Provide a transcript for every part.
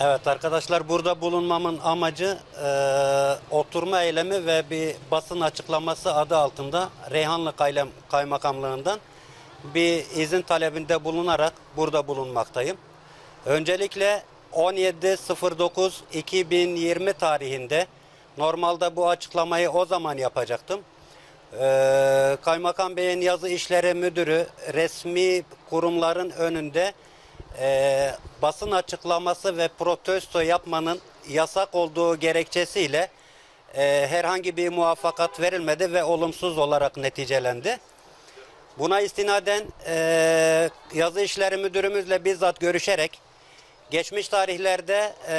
Evet arkadaşlar burada bulunmamın amacı e, oturma eylemi ve bir basın açıklaması adı altında Reyhanlı Kaylem Kaymakamlığından bir izin talebinde bulunarak burada bulunmaktayım. Öncelikle 17.09.2020 tarihinde normalde bu açıklamayı o zaman yapacaktım. Ee, Kaymakam Bey'in yazı işleri müdürü resmi kurumların önünde e, basın açıklaması ve protesto yapmanın yasak olduğu gerekçesiyle e, herhangi bir muvaffakat verilmedi ve olumsuz olarak neticelendi. Buna istinaden e, yazı işleri müdürümüzle bizzat görüşerek geçmiş tarihlerde e,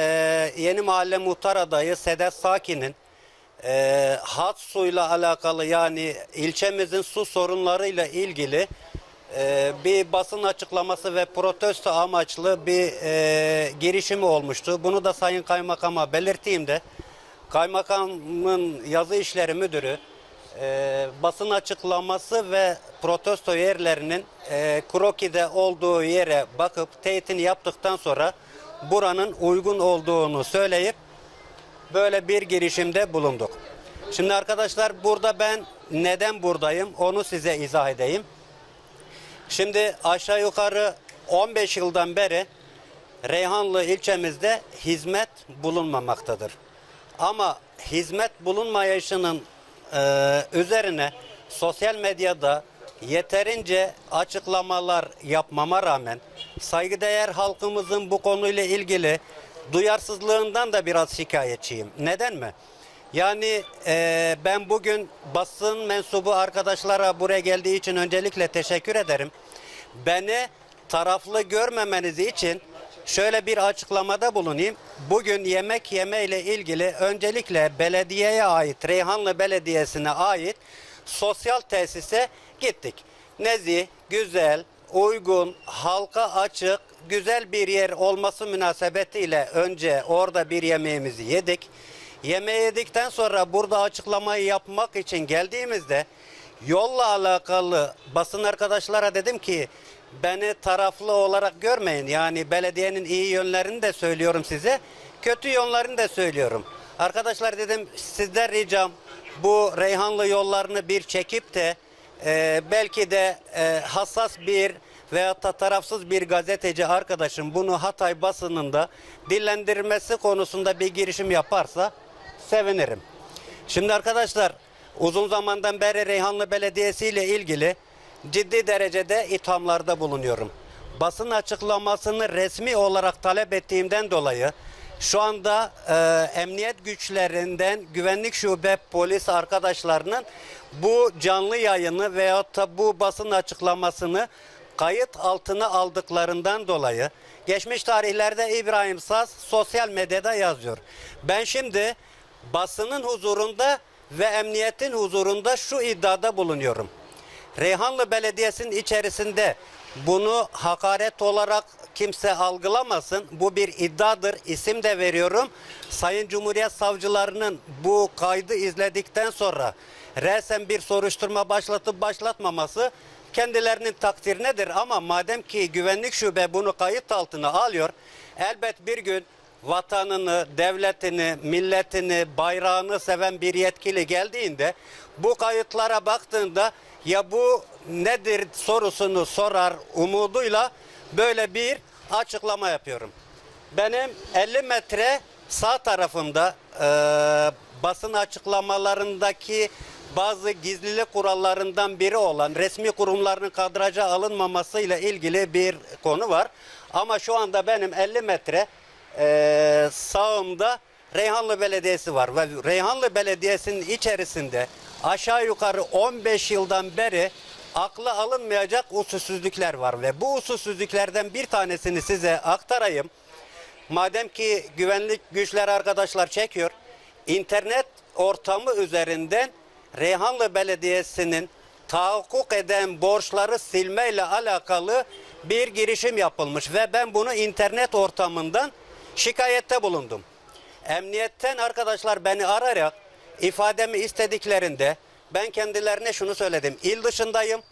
yeni mahalle muhtar adayı Sedat Sakin'in e, hat suyla alakalı yani ilçemizin su sorunlarıyla ilgili e, bir basın açıklaması ve protesto amaçlı bir e, girişimi olmuştu. Bunu da Sayın Kaymakam'a belirteyim de Kaymakamın yazı işleri müdürü e, basın açıklaması ve protesto yerlerinin e, krokide olduğu yere bakıp teyitini yaptıktan sonra buranın uygun olduğunu söyleyip böyle bir girişimde bulunduk. Şimdi arkadaşlar burada ben neden buradayım onu size izah edeyim. Şimdi aşağı yukarı 15 yıldan beri Reyhanlı ilçemizde hizmet bulunmamaktadır. Ama hizmet bulunmayışının e, üzerine sosyal medyada yeterince açıklamalar yapmama rağmen saygıdeğer halkımızın bu konuyla ilgili duyarsızlığından da biraz şikayetçiyim. Neden mi? Yani e, ben bugün basın mensubu arkadaşlara buraya geldiği için öncelikle teşekkür ederim. Beni taraflı görmemeniz için şöyle bir açıklamada bulunayım. Bugün yemek yeme ile ilgili öncelikle belediyeye ait, Reyhanlı Belediyesi'ne ait sosyal tesise gittik. Nezih, güzel, uygun, halka açık, güzel bir yer olması münasebetiyle önce orada bir yemeğimizi yedik. Yemeği yedikten sonra burada açıklamayı yapmak için geldiğimizde yolla alakalı basın arkadaşlara dedim ki beni taraflı olarak görmeyin. Yani belediyenin iyi yönlerini de söylüyorum size. Kötü yönlerini de söylüyorum. Arkadaşlar dedim sizden ricam bu Reyhanlı yollarını bir çekip de e, belki de e, hassas bir veyahut da tarafsız bir gazeteci arkadaşım bunu Hatay basınında dillendirmesi konusunda bir girişim yaparsa sevinirim. Şimdi arkadaşlar uzun zamandan beri Reyhanlı Belediyesi ile ilgili ciddi derecede ithamlarda bulunuyorum. Basın açıklamasını resmi olarak talep ettiğimden dolayı şu anda e, emniyet güçlerinden güvenlik şube polis arkadaşlarının bu canlı yayını veyahut da bu basın açıklamasını kayıt altına aldıklarından dolayı geçmiş tarihlerde İbrahim Saz sosyal medyada yazıyor. Ben şimdi basının huzurunda ve emniyetin huzurunda şu iddiada bulunuyorum. Reyhanlı Belediyesi'nin içerisinde bunu hakaret olarak kimse algılamasın. Bu bir iddiadır. İsim de veriyorum. Sayın Cumhuriyet Savcılarının bu kaydı izledikten sonra resen bir soruşturma başlatıp başlatmaması kendilerinin takdirinedir. Ama madem ki güvenlik şube bunu kayıt altına alıyor, elbet bir gün vatanını, devletini, milletini, bayrağını seven bir yetkili geldiğinde bu kayıtlara baktığında ya bu nedir sorusunu sorar umuduyla böyle bir açıklama yapıyorum. Benim 50 metre sağ tarafımda e, basın açıklamalarındaki bazı gizlilik kurallarından biri olan resmi kurumların kadraja alınmaması ile ilgili bir konu var. Ama şu anda benim 50 metre e, sağımda Reyhanlı Belediyesi var. Ve Reyhanlı Belediyesi'nin içerisinde aşağı yukarı 15 yıldan beri akla alınmayacak usulsüzlükler var. Ve bu usulsüzlüklerden bir tanesini size aktarayım. Madem ki güvenlik güçleri arkadaşlar çekiyor, internet ortamı üzerinden Reyhanlı Belediyesi'nin tahakkuk eden borçları silmeyle alakalı bir girişim yapılmış. Ve ben bunu internet ortamından şikayette bulundum. Emniyetten arkadaşlar beni arayarak ifademi istediklerinde ben kendilerine şunu söyledim. İl dışındayım.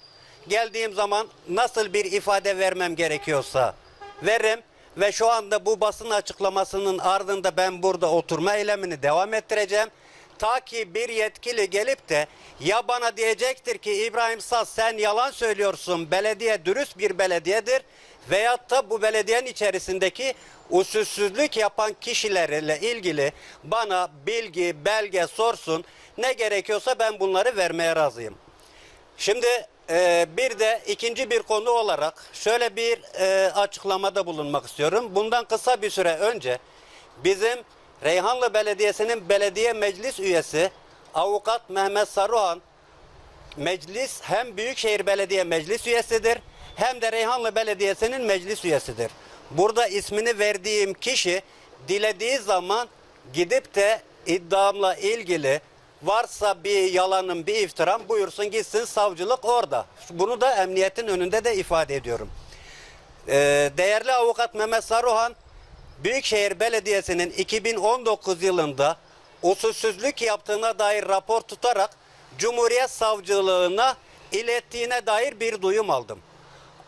Geldiğim zaman nasıl bir ifade vermem gerekiyorsa veririm ve şu anda bu basın açıklamasının ardında ben burada oturma eylemini devam ettireceğim. Ta ki bir yetkili gelip de ya bana diyecektir ki İbrahim Saz sen yalan söylüyorsun belediye dürüst bir belediyedir veyahut da bu belediyenin içerisindeki usulsüzlük yapan kişilerle ilgili bana bilgi, belge sorsun. Ne gerekiyorsa ben bunları vermeye razıyım. Şimdi e, bir de ikinci bir konu olarak şöyle bir e, açıklamada bulunmak istiyorum. Bundan kısa bir süre önce bizim Reyhanlı Belediyesi'nin belediye meclis üyesi avukat Mehmet Saruhan meclis hem Büyükşehir Belediye Meclis üyesidir hem de Reyhanlı Belediyesi'nin meclis üyesidir. Burada ismini verdiğim kişi dilediği zaman gidip de iddiamla ilgili varsa bir yalanım bir iftiram buyursun gitsin savcılık orada. Bunu da emniyetin önünde de ifade ediyorum. Ee, değerli avukat Mehmet Saruhan Büyükşehir Belediyesi'nin 2019 yılında usulsüzlük yaptığına dair rapor tutarak Cumhuriyet Savcılığına ilettiğine dair bir duyum aldım.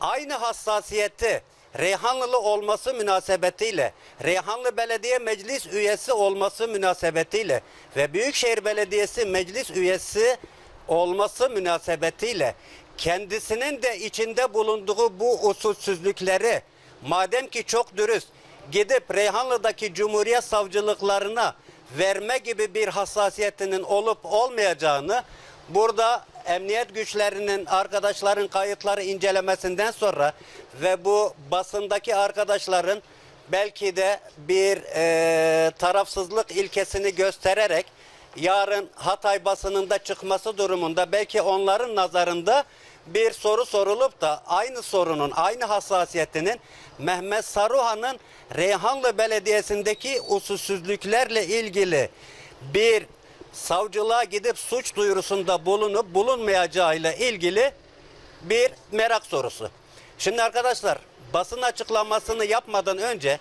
Aynı hassasiyeti Reyhanlılı olması münasebetiyle, Reyhanlı Belediye Meclis üyesi olması münasebetiyle ve Büyükşehir Belediyesi Meclis üyesi olması münasebetiyle kendisinin de içinde bulunduğu bu usulsüzlükleri madem ki çok dürüst gidip Reyhanlı'daki Cumhuriyet Savcılıklarına verme gibi bir hassasiyetinin olup olmayacağını burada emniyet güçlerinin arkadaşların kayıtları incelemesinden sonra ve bu basındaki arkadaşların belki de bir e, tarafsızlık ilkesini göstererek yarın Hatay basınında çıkması durumunda belki onların nazarında bir soru sorulup da aynı sorunun, aynı hassasiyetinin Mehmet Saruhan'ın Reyhanlı Belediyesi'ndeki usulsüzlüklerle ilgili bir savcılığa gidip suç duyurusunda bulunup bulunmayacağıyla ilgili bir merak sorusu. Şimdi arkadaşlar basın açıklamasını yapmadan önce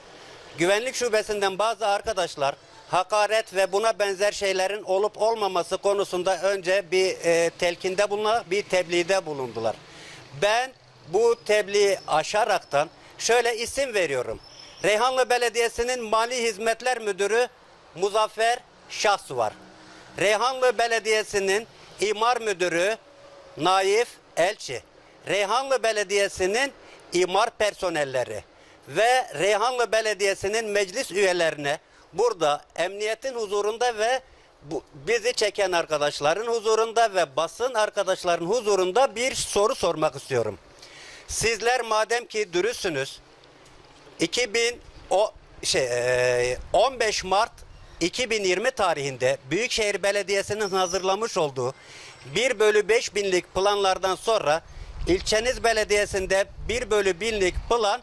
güvenlik şubesinden bazı arkadaşlar hakaret ve buna benzer şeylerin olup olmaması konusunda önce bir e, telkinde bulunarak bir tebliğde bulundular. Ben bu tebliği aşaraktan şöyle isim veriyorum. Reyhanlı Belediyesi'nin Mali Hizmetler Müdürü Muzaffer Şahsu var. Reyhanlı Belediyesi'nin İmar Müdürü Naif Elçi. Reyhanlı Belediyesi'nin imar personelleri ve Reyhanlı Belediyesi'nin meclis üyelerine burada emniyetin huzurunda ve bu, bizi çeken arkadaşların huzurunda ve basın arkadaşların huzurunda bir soru sormak istiyorum. Sizler madem ki dürüstsünüz 2000 o şey e, 15 Mart 2020 tarihinde Büyükşehir Belediyesi'nin hazırlamış olduğu 1 bölü 5 binlik planlardan sonra ilçeniz belediyesinde 1 bölü binlik plan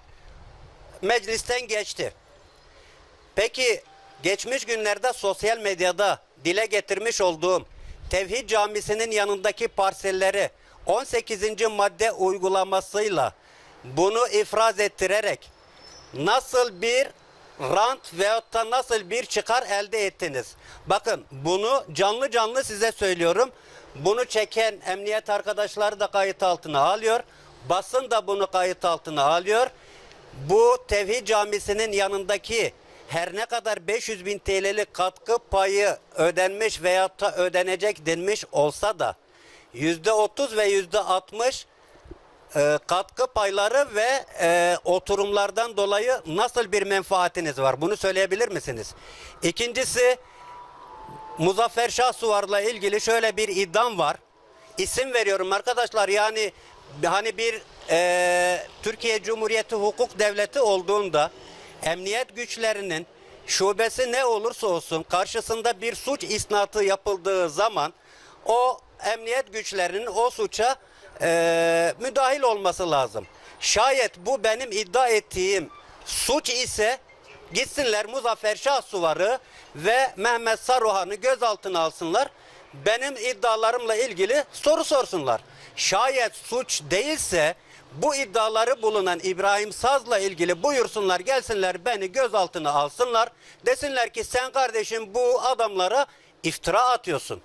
meclisten geçti. Peki geçmiş günlerde sosyal medyada dile getirmiş olduğum Tevhid Camisi'nin yanındaki parselleri 18. madde uygulamasıyla bunu ifraz ettirerek nasıl bir rant veyahut da nasıl bir çıkar elde ettiniz? Bakın bunu canlı canlı size söylüyorum. Bunu çeken emniyet arkadaşları da kayıt altına alıyor. Basın da bunu kayıt altına alıyor. Bu Tevhid Camisi'nin yanındaki her ne kadar 500 bin TL'lik katkı payı ödenmiş veyahut da ödenecek denmiş olsa da %30 ve %60 e, katkı payları ve e, oturumlardan dolayı nasıl bir menfaatiniz var? Bunu söyleyebilir misiniz? İkincisi Muzaffer Şahsuvar'la ilgili şöyle bir iddiam var. İsim veriyorum arkadaşlar yani hani bir e, Türkiye Cumhuriyeti hukuk devleti olduğunda emniyet güçlerinin şubesi ne olursa olsun karşısında bir suç isnatı yapıldığı zaman o emniyet güçlerinin o suça e, müdahil olması lazım. Şayet bu benim iddia ettiğim suç ise gitsinler Muzaffer Şahsuvar'ı ve Mehmet Saruhan'ı gözaltına alsınlar. Benim iddialarımla ilgili soru sorsunlar. Şayet suç değilse bu iddiaları bulunan İbrahim Saz'la ilgili buyursunlar gelsinler beni gözaltına alsınlar. Desinler ki sen kardeşim bu adamlara iftira atıyorsun.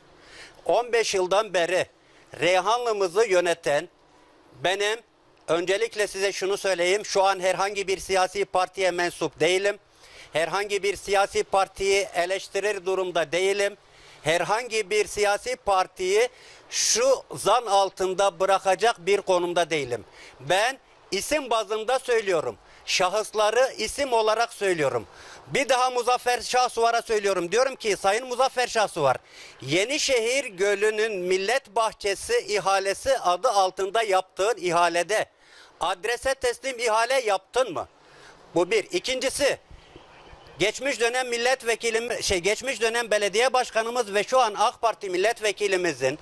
15 yıldan beri Reyhanlımızı yöneten benim Öncelikle size şunu söyleyeyim. Şu an herhangi bir siyasi partiye mensup değilim. Herhangi bir siyasi partiyi eleştirir durumda değilim. Herhangi bir siyasi partiyi şu zan altında bırakacak bir konumda değilim. Ben isim bazında söylüyorum. Şahısları isim olarak söylüyorum. Bir daha Muzaffer Şahsuvar'a söylüyorum. Diyorum ki Sayın Muzaffer Şahsuvar, Yenişehir Gölü'nün Millet Bahçesi ihalesi adı altında yaptığın ihalede adrese teslim ihale yaptın mı? Bu bir. İkincisi, geçmiş dönem milletvekilimiz şey geçmiş dönem belediye başkanımız ve şu an AK Parti milletvekilimizin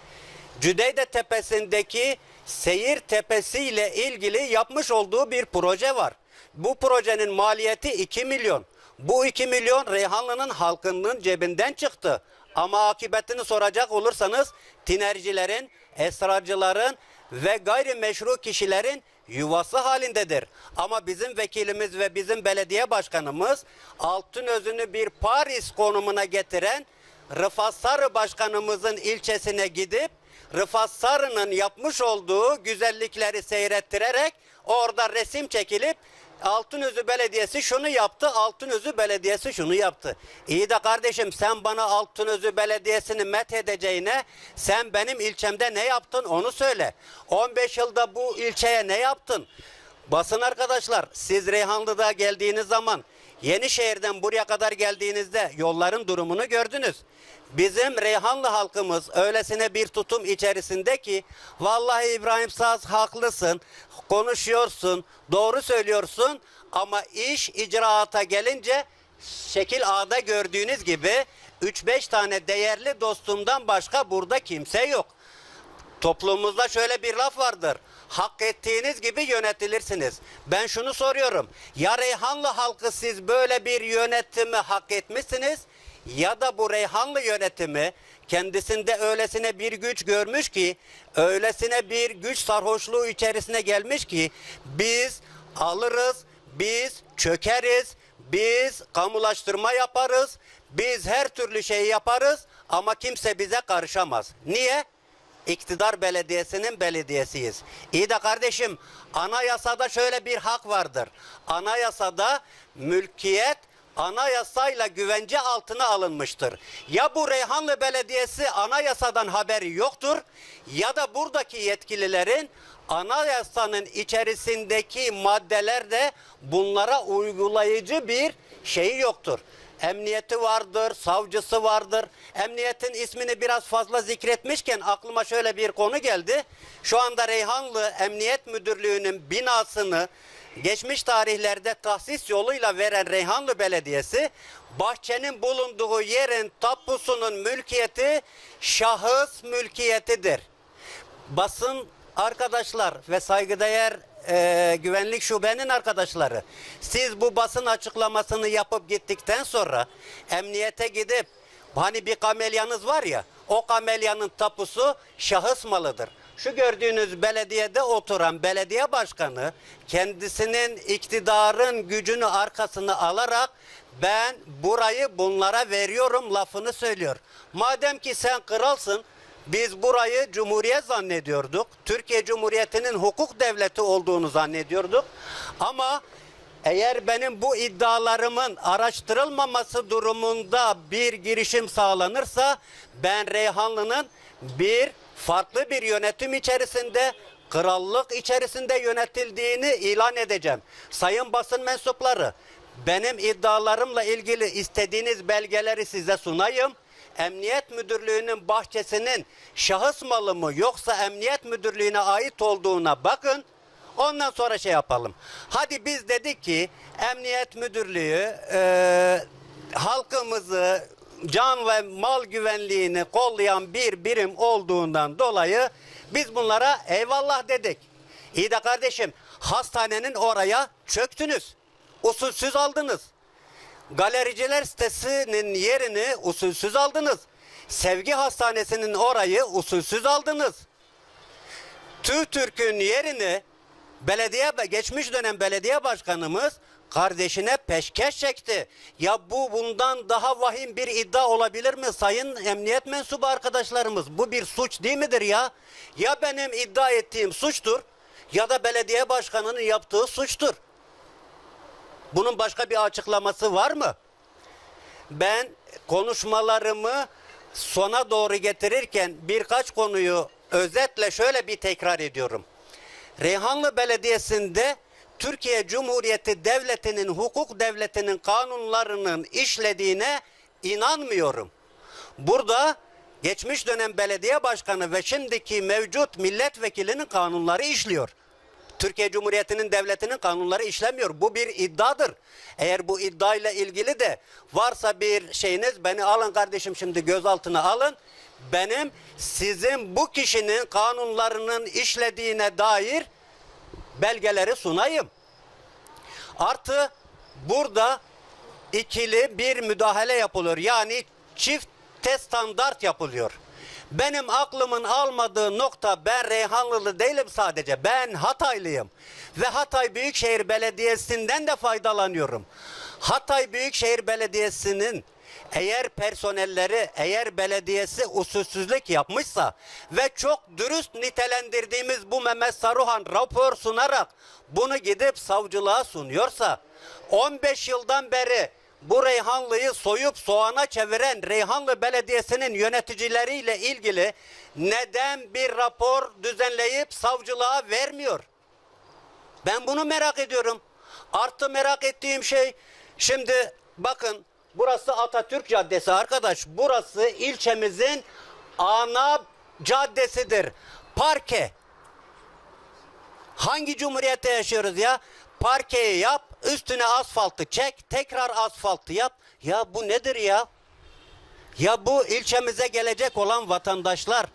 Cüdeyde Tepesi'ndeki seyir tepesi ile ilgili yapmış olduğu bir proje var. Bu projenin maliyeti 2 milyon. Bu 2 milyon Reyhanlı'nın halkının cebinden çıktı. Ama akıbetini soracak olursanız tinercilerin, esrarcıların ve gayrimeşru kişilerin yuvası halindedir. Ama bizim vekilimiz ve bizim belediye başkanımız Altınözü'nü bir Paris konumuna getiren Rıfat Sarı başkanımızın ilçesine gidip Rıfat Sarı'nın yapmış olduğu güzellikleri seyrettirerek orada resim çekilip Altınözü Belediyesi şunu yaptı, Altınözü Belediyesi şunu yaptı. İyi de kardeşim sen bana Altınözü Belediyesi'ni met edeceğine sen benim ilçemde ne yaptın onu söyle. 15 yılda bu ilçeye ne yaptın? Basın arkadaşlar siz Reyhanlı'da geldiğiniz zaman Yenişehir'den buraya kadar geldiğinizde yolların durumunu gördünüz. Bizim Reyhanlı halkımız öylesine bir tutum içerisinde ki vallahi İbrahim Saz haklısın, konuşuyorsun, doğru söylüyorsun ama iş icraata gelince şekil A'da gördüğünüz gibi 3-5 tane değerli dostumdan başka burada kimse yok. Toplumumuzda şöyle bir laf vardır. Hak ettiğiniz gibi yönetilirsiniz. Ben şunu soruyorum. Ya Reyhanlı halkı siz böyle bir yönetimi hak etmişsiniz ya da bu Reyhanlı yönetimi kendisinde öylesine bir güç görmüş ki, öylesine bir güç sarhoşluğu içerisine gelmiş ki biz alırız, biz çökeriz, biz kamulaştırma yaparız, biz her türlü şeyi yaparız ama kimse bize karışamaz. Niye? İktidar belediyesinin belediyesiyiz. İyi de kardeşim anayasada şöyle bir hak vardır. Anayasada mülkiyet anayasayla güvence altına alınmıştır. Ya bu Reyhanlı Belediyesi anayasadan haberi yoktur ya da buradaki yetkililerin anayasanın içerisindeki maddelerde bunlara uygulayıcı bir şeyi yoktur. Emniyeti vardır, savcısı vardır. Emniyetin ismini biraz fazla zikretmişken aklıma şöyle bir konu geldi. Şu anda Reyhanlı Emniyet Müdürlüğü'nün binasını geçmiş tarihlerde tahsis yoluyla veren Reyhanlı Belediyesi bahçenin bulunduğu yerin tapusunun mülkiyeti şahıs mülkiyetidir. Basın arkadaşlar ve saygıdeğer e, güvenlik şubenin arkadaşları siz bu basın açıklamasını yapıp gittikten sonra emniyete gidip hani bir kamelyanız var ya o kamelyanın tapusu şahıs malıdır. Şu gördüğünüz belediyede oturan belediye başkanı kendisinin iktidarın gücünü arkasına alarak ben burayı bunlara veriyorum lafını söylüyor. Madem ki sen kralsın biz burayı cumhuriyet zannediyorduk. Türkiye Cumhuriyeti'nin hukuk devleti olduğunu zannediyorduk. Ama eğer benim bu iddialarımın araştırılmaması durumunda bir girişim sağlanırsa ben Reyhanlı'nın bir farklı bir yönetim içerisinde krallık içerisinde yönetildiğini ilan edeceğim. Sayın basın mensupları benim iddialarımla ilgili istediğiniz belgeleri size sunayım. Emniyet Müdürlüğü'nün bahçesinin şahıs malı mı yoksa Emniyet Müdürlüğü'ne ait olduğuna bakın. Ondan sonra şey yapalım. Hadi biz dedik ki Emniyet Müdürlüğü e, halkımızı can ve mal güvenliğini kollayan bir birim olduğundan dolayı biz bunlara eyvallah dedik. İyi de kardeşim hastanenin oraya çöktünüz. Usulsüz aldınız. Galericiler sitesinin yerini usulsüz aldınız. Sevgi Hastanesi'nin orayı usulsüz aldınız. TÜRK'ün yerini belediye geçmiş dönem belediye başkanımız kardeşine peşkeş çekti. Ya bu bundan daha vahim bir iddia olabilir mi sayın emniyet mensubu arkadaşlarımız? Bu bir suç değil midir ya? Ya benim iddia ettiğim suçtur ya da belediye başkanının yaptığı suçtur. Bunun başka bir açıklaması var mı? Ben konuşmalarımı sona doğru getirirken birkaç konuyu özetle şöyle bir tekrar ediyorum. Reyhanlı Belediyesi'nde Türkiye Cumhuriyeti Devleti'nin hukuk devletinin kanunlarının işlediğine inanmıyorum. Burada geçmiş dönem belediye başkanı ve şimdiki mevcut milletvekilinin kanunları işliyor. Türkiye Cumhuriyeti'nin devletinin kanunları işlemiyor. Bu bir iddiadır. Eğer bu iddiayla ilgili de varsa bir şeyiniz beni alın kardeşim şimdi gözaltına alın. Benim sizin bu kişinin kanunlarının işlediğine dair belgeleri sunayım. Artı burada ikili bir müdahale yapılıyor. Yani çifte standart yapılıyor. Benim aklımın almadığı nokta ben Reyhanlılı değilim sadece. Ben Hataylıyım. Ve Hatay Büyükşehir Belediyesi'nden de faydalanıyorum. Hatay Büyükşehir Belediyesi'nin eğer personelleri, eğer belediyesi usulsüzlük yapmışsa ve çok dürüst nitelendirdiğimiz bu Mehmet Saruhan rapor sunarak bunu gidip savcılığa sunuyorsa 15 yıldan beri bu Reyhanlı'yı soyup soğana çeviren Reyhanlı Belediyesi'nin yöneticileriyle ilgili neden bir rapor düzenleyip savcılığa vermiyor? Ben bunu merak ediyorum. Artı merak ettiğim şey şimdi bakın burası Atatürk Caddesi arkadaş. Burası ilçemizin ana caddesidir. Parke. Hangi cumhuriyette yaşıyoruz ya? Parkeyi yap, üstüne asfaltı çek, tekrar asfaltı yap. Ya bu nedir ya? Ya bu ilçemize gelecek olan vatandaşlar,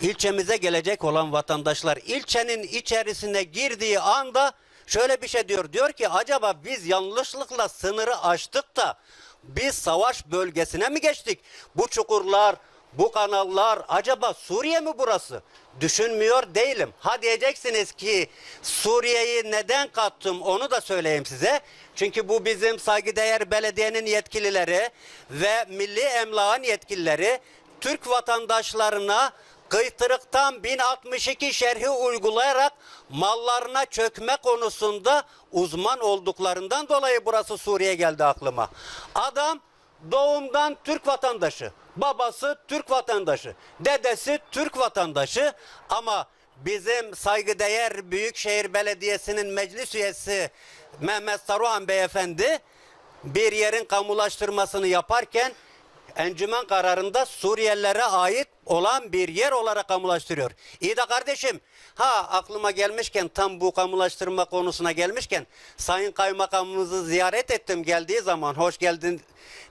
ilçemize gelecek olan vatandaşlar ilçenin içerisine girdiği anda şöyle bir şey diyor. Diyor ki acaba biz yanlışlıkla sınırı aştık da biz savaş bölgesine mi geçtik? Bu çukurlar, bu kanallar acaba Suriye mi burası? Düşünmüyor değilim. Ha diyeceksiniz ki Suriye'yi neden kattım onu da söyleyeyim size. Çünkü bu bizim saygıdeğer belediyenin yetkilileri ve milli emlakın yetkilileri Türk vatandaşlarına kıytırıktan 1062 şerhi uygulayarak mallarına çökme konusunda uzman olduklarından dolayı burası Suriye geldi aklıma. Adam doğumdan Türk vatandaşı, babası Türk vatandaşı, dedesi Türk vatandaşı. Ama bizim saygıdeğer Büyükşehir Belediyesi'nin meclis üyesi Mehmet Saruhan Beyefendi bir yerin kamulaştırmasını yaparken encümen kararında Suriyelilere ait olan bir yer olarak kamulaştırıyor. İyi de kardeşim ha aklıma gelmişken tam bu kamulaştırma konusuna gelmişken Sayın Kaymakamımızı ziyaret ettim geldiği zaman hoş geldin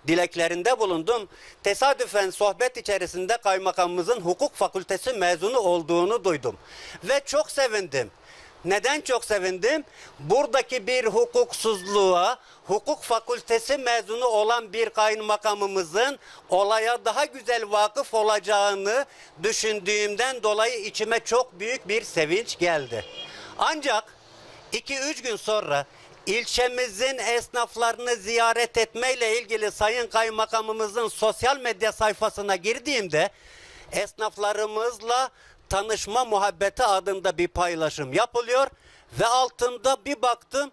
dileklerinde bulundum. Tesadüfen sohbet içerisinde kaymakamımızın hukuk fakültesi mezunu olduğunu duydum. Ve çok sevindim. Neden çok sevindim? Buradaki bir hukuksuzluğa, hukuk fakültesi mezunu olan bir kaymakamımızın olaya daha güzel vakıf olacağını düşündüğümden dolayı içime çok büyük bir sevinç geldi. Ancak 2-3 gün sonra ilçemizin esnaflarını ziyaret etmeyle ilgili Sayın Kaymakamımızın sosyal medya sayfasına girdiğimde esnaflarımızla tanışma muhabbeti adında bir paylaşım yapılıyor ve altında bir baktım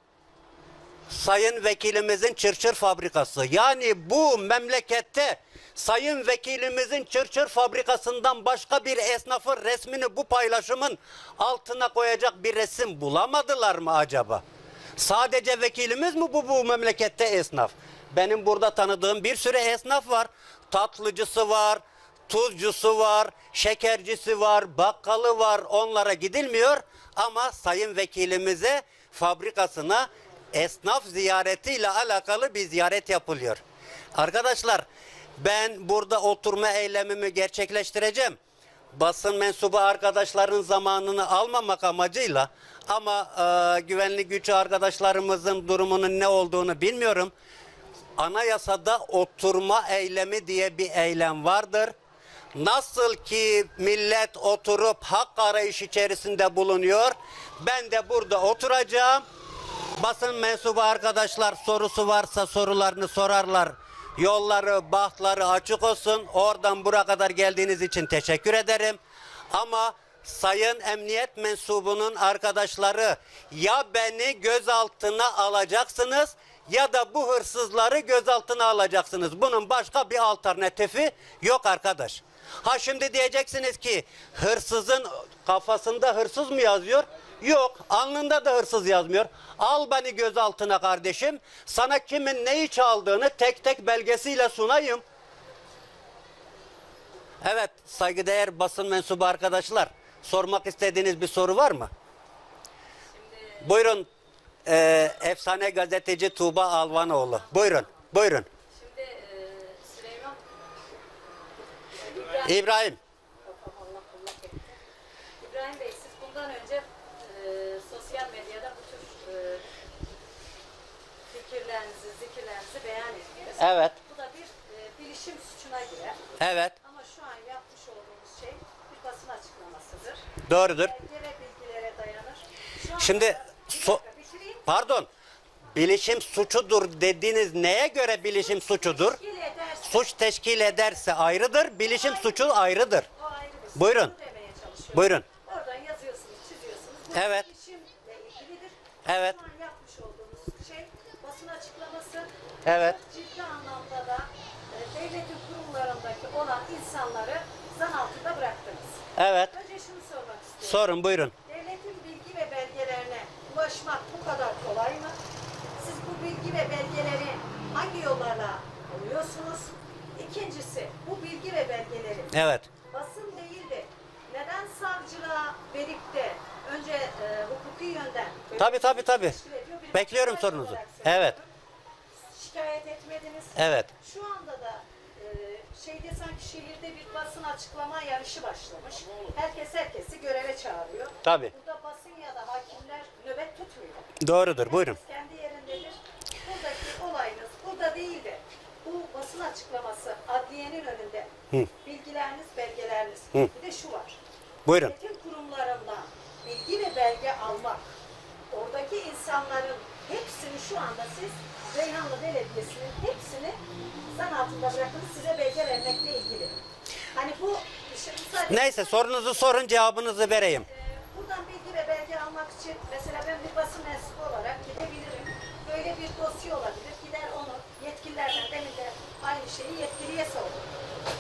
Sayın Vekilimizin çırçır fabrikası. Yani bu memlekette Sayın Vekilimizin çırçır fabrikasından başka bir esnafın resmini bu paylaşımın altına koyacak bir resim bulamadılar mı acaba? Sadece vekilimiz mi bu bu memlekette esnaf? Benim burada tanıdığım bir sürü esnaf var. Tatlıcısı var, tuzcusu var, şekercisi var, bakkalı var. Onlara gidilmiyor ama sayın vekilimize fabrikasına esnaf ziyaretiyle alakalı bir ziyaret yapılıyor. Arkadaşlar ben burada oturma eylemimi gerçekleştireceğim. Basın mensubu arkadaşların zamanını almamak amacıyla ama e, güvenlik gücü arkadaşlarımızın durumunun ne olduğunu bilmiyorum. Anayasada oturma eylemi diye bir eylem vardır. Nasıl ki millet oturup hak arayış içerisinde bulunuyor, ben de burada oturacağım. Basın mensubu arkadaşlar sorusu varsa sorularını sorarlar. Yolları, bahtları açık olsun. Oradan buraya kadar geldiğiniz için teşekkür ederim. Ama sayın emniyet mensubunun arkadaşları ya beni gözaltına alacaksınız ya da bu hırsızları gözaltına alacaksınız. Bunun başka bir alternatifi yok arkadaş. Ha şimdi diyeceksiniz ki hırsızın kafasında hırsız mı yazıyor? Yok. Alnında da hırsız yazmıyor. Al beni gözaltına kardeşim. Sana kimin neyi çaldığını tek tek belgesiyle sunayım. Evet saygıdeğer basın mensubu arkadaşlar. Sormak istediğiniz bir soru var mı? Buyurun. Ee, efsane gazeteci Tuğba Alvanoğlu. Buyurun. Buyurun. Şimdi e, Süleyman İbrahim. İbrahim Bey siz bundan önce e, sosyal medyada bu tür e, fikirlerinizi, zikirlerinizi beyan ettiniz. Evet. Bu da bir e, bilişim suçuna girer. Evet. Ama şu an yapmış olduğumuz şey bir basın açıklamasıdır. Doğrudur. Ve bilgilere dayanır. Şu Şimdi so-. Pardon. Bilişim suçudur dediğiniz neye göre bilişim suçudur? Teşkil Suç teşkil ederse ayrıdır, bilişim suçu ayrıdır. o ayrı bir suç. Buyurun. Bunu demeye çalışıyorum. Buyurun. Oradan yazıyorsunuz, çiziyorsunuz. Bu Evet. bilişimle ilgilidir. Evet. Şu an yapmış olduğumuz şey basın açıklaması. Evet. Çok ciddi anlamda da e, devletin kurumlarındaki olan insanları zan altında bıraktınız. Evet. Önce şunu sormak istiyorum. Sorun buyurun. Devletin bilgi ve belgelerine ulaşmak bu kadar kolay mı? Bilgi ve belgeleri hangi yollarla buluyorsunuz? İkincisi, bu bilgi ve belgeleri Evet. basın değil de neden savcılığa verip de önce e, hukuki yönden teşkil ediyor, bir Bekliyorum sorunuzu. Evet. Şikayet etmediniz. Evet. Şu anda da e, şeyde sanki şehirde bir basın açıklama yarışı başlamış. Herkes herkesi göreve çağırıyor. Tabii. Burada basın ya da hakimler nöbet tutmuyor. Doğrudur. Buyurun. Herkes kendi yerindedir. Burada değil de bu basın açıklaması adliyenin önünde. Hı. Bilgileriniz, belgeleriniz. Hı. Bir de şu var. Buyurun. Devletin kurumlarından bilgi ve belge almak, oradaki insanların hepsini şu anda siz Reyhanlı Belediyesi'nin hepsini zan altında bırakın size belge vermekle ilgili. Hani bu sadece Neyse sorunuzu sorun cevabınızı vereyim. Ee, buradan bilgi ve belge almak için mesela ben bir basın mensubu olarak gidebilirim. Böyle bir dosya olabilir. Yetkililerden demin de aynı şeyi yetkiliye sordum.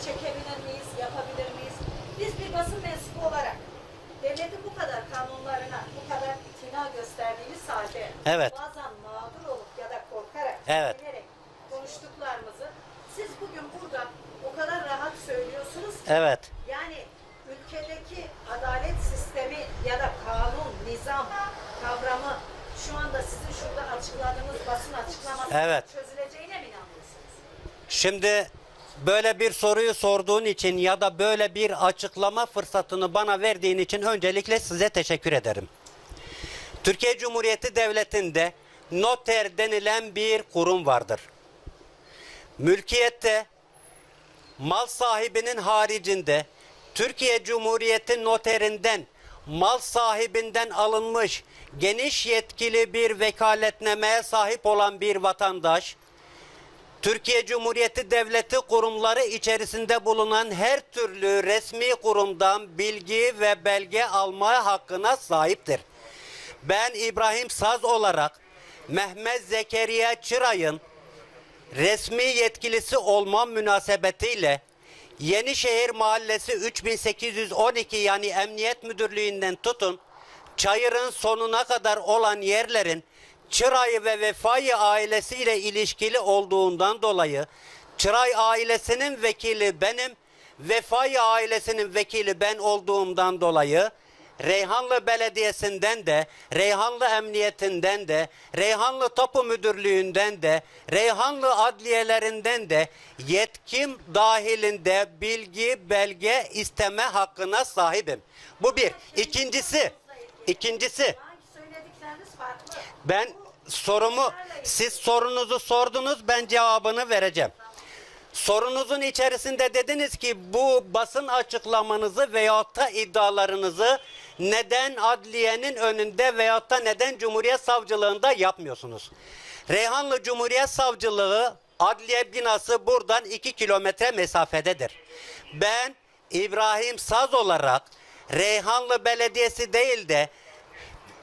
Çekebilir miyiz, yapabilir miyiz? Biz bir basın mensubu olarak devletin bu kadar kanunlarına, bu kadar itina gösterdiğimiz halde Evet. bazen mağdur olup ya da korkarak, Evet. konuştuklarımızı siz bugün burada o kadar rahat söylüyorsunuz ki Evet. yani ülkedeki adalet sistemi ya da kanun, nizam kavramı şu anda sizin şurada açıkladığınız basın açıklaması Evet. inanıyorsunuz? Şimdi böyle bir soruyu sorduğun için ya da böyle bir açıklama fırsatını bana verdiğin için öncelikle size teşekkür ederim. Türkiye Cumhuriyeti Devleti'nde noter denilen bir kurum vardır. Mülkiyette mal sahibinin haricinde Türkiye Cumhuriyeti noterinden mal sahibinden alınmış geniş yetkili bir vekaletnameye sahip olan bir vatandaş Türkiye Cumhuriyeti Devleti kurumları içerisinde bulunan her türlü resmi kurumdan bilgi ve belge alma hakkına sahiptir. Ben İbrahim Saz olarak Mehmet Zekeriya Çıray'ın resmi yetkilisi olmam münasebetiyle Yenişehir Mahallesi 3812 yani Emniyet Müdürlüğü'nden tutun çayırın sonuna kadar olan yerlerin Çırayı ve Vefai ailesiyle ilişkili olduğundan dolayı Çıray ailesinin vekili benim, Vefai ailesinin vekili ben olduğumdan dolayı Reyhanlı Belediyesi'nden de, Reyhanlı Emniyetinden de, Reyhanlı Tapu Müdürlüğü'nden de, Reyhanlı adliyelerinden de yetkim dahilinde bilgi, belge isteme hakkına sahibim. Bu bir. İkincisi, ikincisi. Ben sorumu, siz sorunuzu sordunuz ben cevabını vereceğim. Sorunuzun içerisinde dediniz ki bu basın açıklamanızı veyahut da iddialarınızı neden adliyenin önünde veyahut da neden Cumhuriyet Savcılığında yapmıyorsunuz? Reyhanlı Cumhuriyet Savcılığı adliye binası buradan 2 kilometre mesafededir. Ben İbrahim Saz olarak Reyhanlı Belediyesi değil de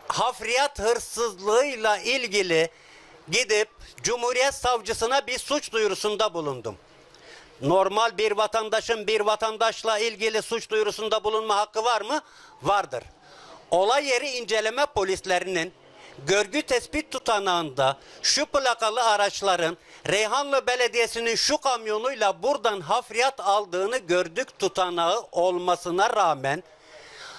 hafriyat hırsızlığıyla ilgili gidip Cumhuriyet Savcısına bir suç duyurusunda bulundum. Normal bir vatandaşın bir vatandaşla ilgili suç duyurusunda bulunma hakkı var mı? Vardır. Olay yeri inceleme polislerinin görgü tespit tutanağında şu plakalı araçların Reyhanlı Belediyesi'nin şu kamyonuyla buradan hafriyat aldığını gördük tutanağı olmasına rağmen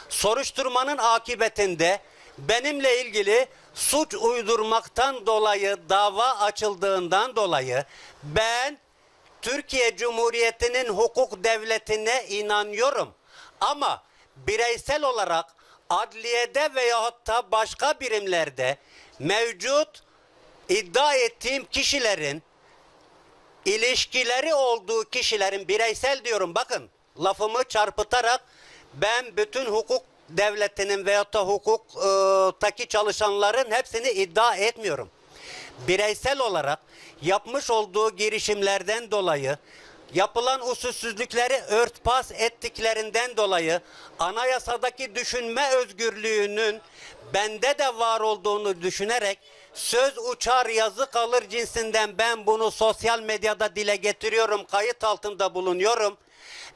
soruşturmanın akıbetinde benimle ilgili suç uydurmaktan dolayı dava açıldığından dolayı ben Türkiye Cumhuriyeti'nin hukuk devletine inanıyorum. Ama bireysel olarak adliyede veyahut da başka birimlerde mevcut iddia ettiğim kişilerin ilişkileri olduğu kişilerin bireysel diyorum bakın lafımı çarpıtarak ben bütün hukuk devletinin veyahut da hukuktaki çalışanların hepsini iddia etmiyorum. Bireysel olarak yapmış olduğu girişimlerden dolayı yapılan usulsüzlükleri örtbas ettiklerinden dolayı anayasadaki düşünme özgürlüğünün bende de var olduğunu düşünerek söz uçar yazı kalır cinsinden ben bunu sosyal medyada dile getiriyorum kayıt altında bulunuyorum.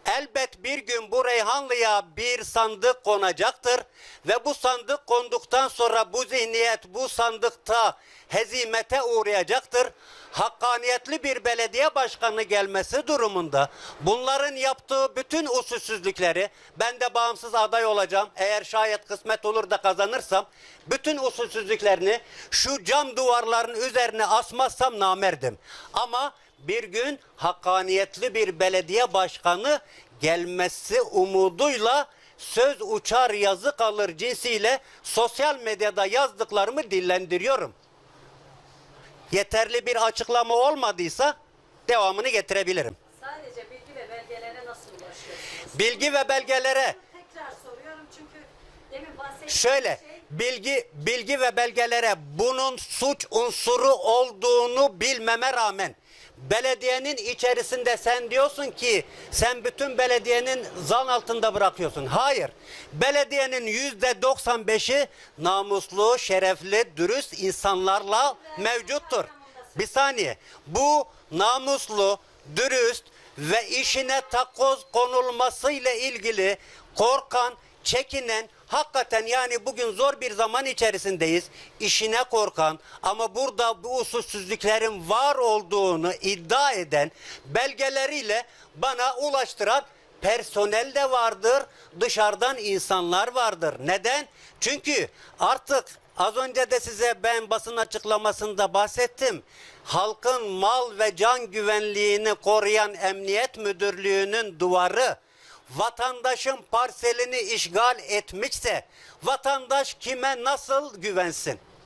Elbet bir gün bu Reyhanlı'ya bir sandık konacaktır ve bu sandık konduktan sonra bu zihniyet bu sandıkta hezimete uğrayacaktır. Hakkaniyetli bir belediye başkanı gelmesi durumunda bunların yaptığı bütün usulsüzlükleri ben de bağımsız aday olacağım. Eğer şayet kısmet olur da kazanırsam bütün usulsüzlüklerini şu cam duvarların üzerine asmazsam namerdim. Ama bir gün hakkaniyetli bir belediye başkanı gelmesi umuduyla söz uçar yazı kalır cinsiyle sosyal medyada yazdıklarımı dillendiriyorum. Yeterli bir açıklama olmadıysa devamını getirebilirim. Sadece bilgi ve belgelere nasıl ulaşıyorsunuz? Bilgi ve belgelere Tekrar soruyorum çünkü demin bahsettiğim Şöyle şey bilgi bilgi ve belgelere bunun suç unsuru olduğunu bilmeme rağmen belediyenin içerisinde sen diyorsun ki sen bütün belediyenin zan altında bırakıyorsun. Hayır. Belediyenin yüzde 95'i namuslu, şerefli, dürüst insanlarla mevcuttur. Bir saniye. Bu namuslu, dürüst ve işine takoz konulmasıyla ilgili korkan, çekinen, hakikaten yani bugün zor bir zaman içerisindeyiz. İşine korkan ama burada bu usulsüzlüklerin var olduğunu iddia eden belgeleriyle bana ulaştıran personel de vardır. Dışarıdan insanlar vardır. Neden? Çünkü artık az önce de size ben basın açıklamasında bahsettim. Halkın mal ve can güvenliğini koruyan Emniyet Müdürlüğü'nün duvarı vatandaşın parselini işgal etmişse vatandaş kime nasıl güvensin?